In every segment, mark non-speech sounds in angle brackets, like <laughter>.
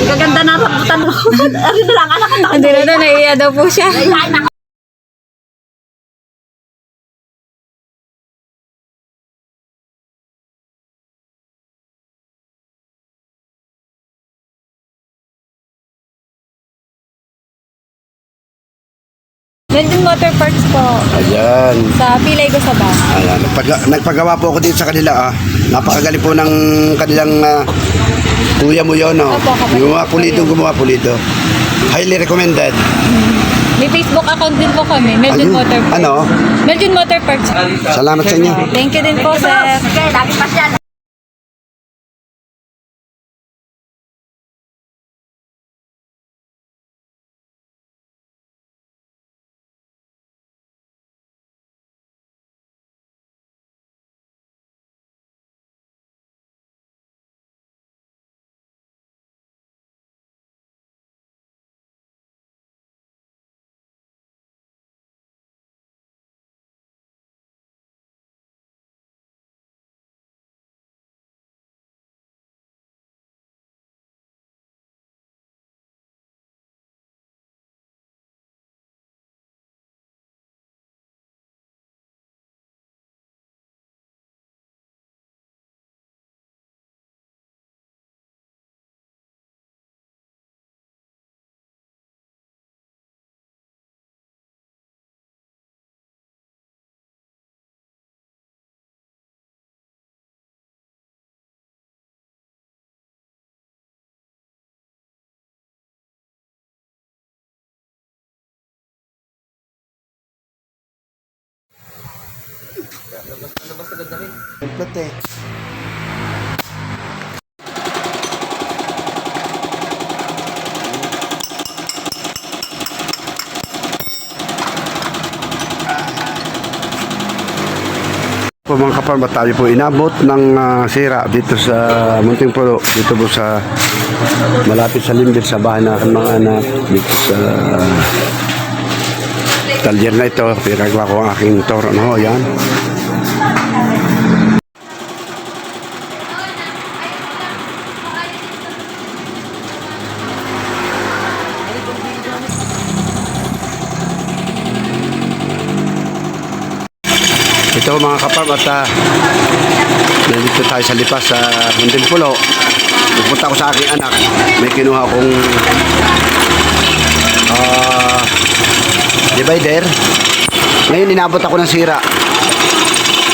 Ang gaganda na rambutan mo. <laughs> Ano na lang, anak ko Hindi na daw, naiiya daw po siya. Melvin Motor Parts po. Ayan. Sa Pilay ko sa ba. Ayan. Nagpag- nagpagawa po ako dito sa kanila. Ah. Napakagaling po ng kanilang ah, kuya mo yun. Oh. Opo, kapatid. Gumawa pulido, gumawa pulido. Highly recommended. May Facebook account din po kami, Ayun. Motor Parts. Ano? Melvin Motor Parts. Salamat sa inyo. Thank you din po, sir. Sige, lagi pa siya. Plot eh. po mga kaparma tayo po inabot ng ah, sira dito sa Munting Pulo? Dito po sa malapit sa Limbir sa bahay aking mga anak dito sa talyer na ito pinagawa ko ang aking toro no? Yan Ito mga kapam at ah, nandito tayo sa lipas sa Munting Pulo. Pupunta ko sa aking anak. May kinuha akong ah, divider. Ngayon inabot ako ng sira.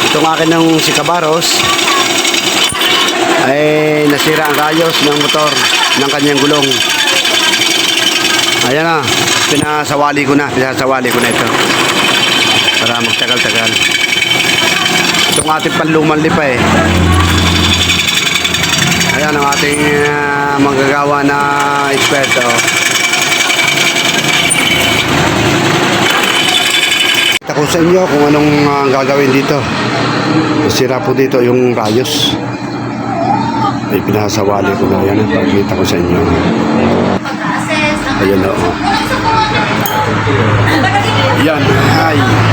Itong akin ng si Cabaros ay nasira ang rayos ng motor ng kanyang gulong. Ayan na, pinasawali ko na, pinasawali ko na ito para magtagal-tagal. Itong ating panluman lipa eh. Ayan ang ating ah, manggagawa na. Kita ko sa inyo kung anong ah, gagawin dito. Sira po dito yung rayos. Ay pinasawali ko na yan. Pakita ko sa inyo. Ayan o. Oh. Yan. Ay.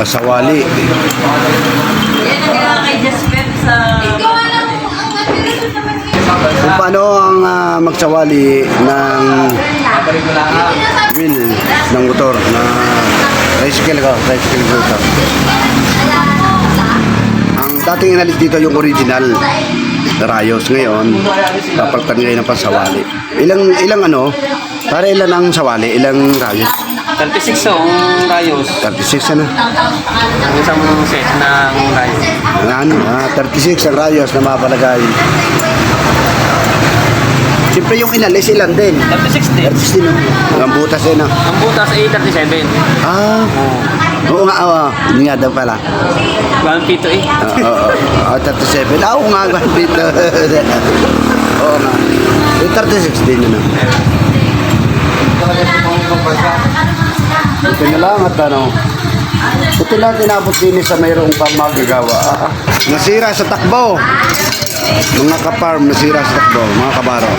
Ah, sawali. Kung paano ang ah, magsawali ng wheel ng motor na tricycle ka, tricycle motor. Ang dating inalis dito yung original na rayos ngayon, papalitan ngayon ng pasawali. Ilang ilang ano? Para ilan ang sawali? Ilang rayos? 36 so, ang rayos. 36 ano? Ang isang set ng rayos. Ano? Ah, 36 ang rayos na mapalagay. Siyempre yung inalis ilan din. 36 din. 36 din. oh. Ang butas din ah. Ang butas ay 37. Ah. Oo nga, oo. Hindi nga daw pala. Walang pito eh. Oo, oo. Ah, 37. Ah, oo nga, ba dito. Oo nga. Yung 36 din yun talaga na lang at ano, buti lang tinapos din sa mayroong pamagagawa. Ah, nasira sa takbo. Mga kaparm, nasira sa takbo, mga kabaro.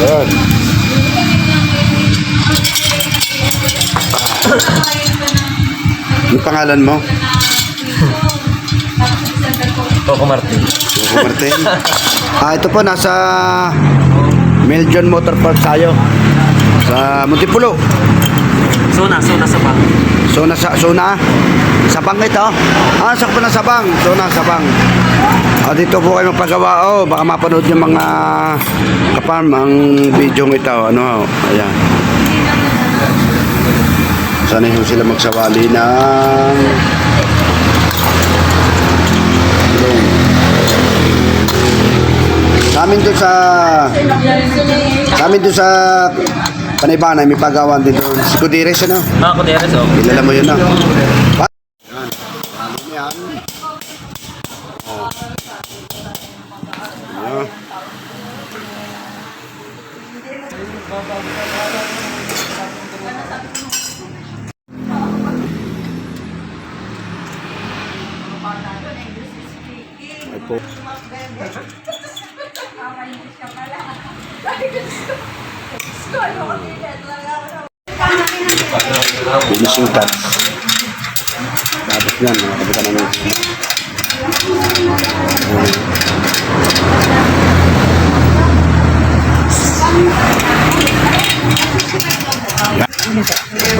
Good. Pangalan mo? Coco Martin. Coco Martin. <laughs> ah, ito po, nasa Meljon Motor Park tayo. Sa Muntipulo. Sona, sona sa bang. So nasa so na Sabang ito. Ah, sakto na Sabang. So na Sabang. Ah, dito po kayo magpagawa. Oh, baka mapanood yung mga kapam ang video ito. Ano, ayan. Sana yung sila magsawali ng tulong. Sa amin doon sa sa amin doon sa Panaybanay, may pagawan din doon. Si Kudires, ano? Ah, Kuderes, oh. Kilala mo yun na. Pa- Yan. Oh. Yan. Po. Touch. Tapos yan, mga kapitan namin.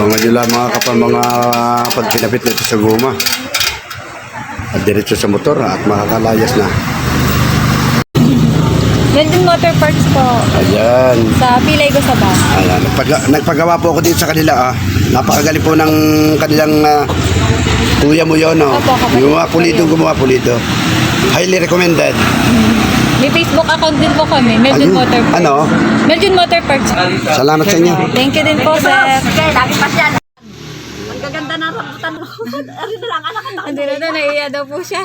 Mga lang mga kapal mga pag pinapit nito sa guma. At diretso sa motor at makakalayas na. Melvin Motor Parts po. Ayan. Sa Pilay ko sa bus. Ayan. Nagpag- nagpagawa po ako dito sa kanila. Ah. Napakagaling po ng kanilang ah, kuya mo yun. Oh. Opo, kapatid Yung mga ko pulido, yun. gumawa pulido. Highly recommended. May Facebook account din po kami. Ayun. Motor Parts. Ano? Melvin Motor Parts. Salamat sa inyo. Thank you din po, sir. Sige, lagi pa siya. Ang gaganda ng rambutan. Ari na lang, anak ko. Hindi na na, naiiya daw po siya.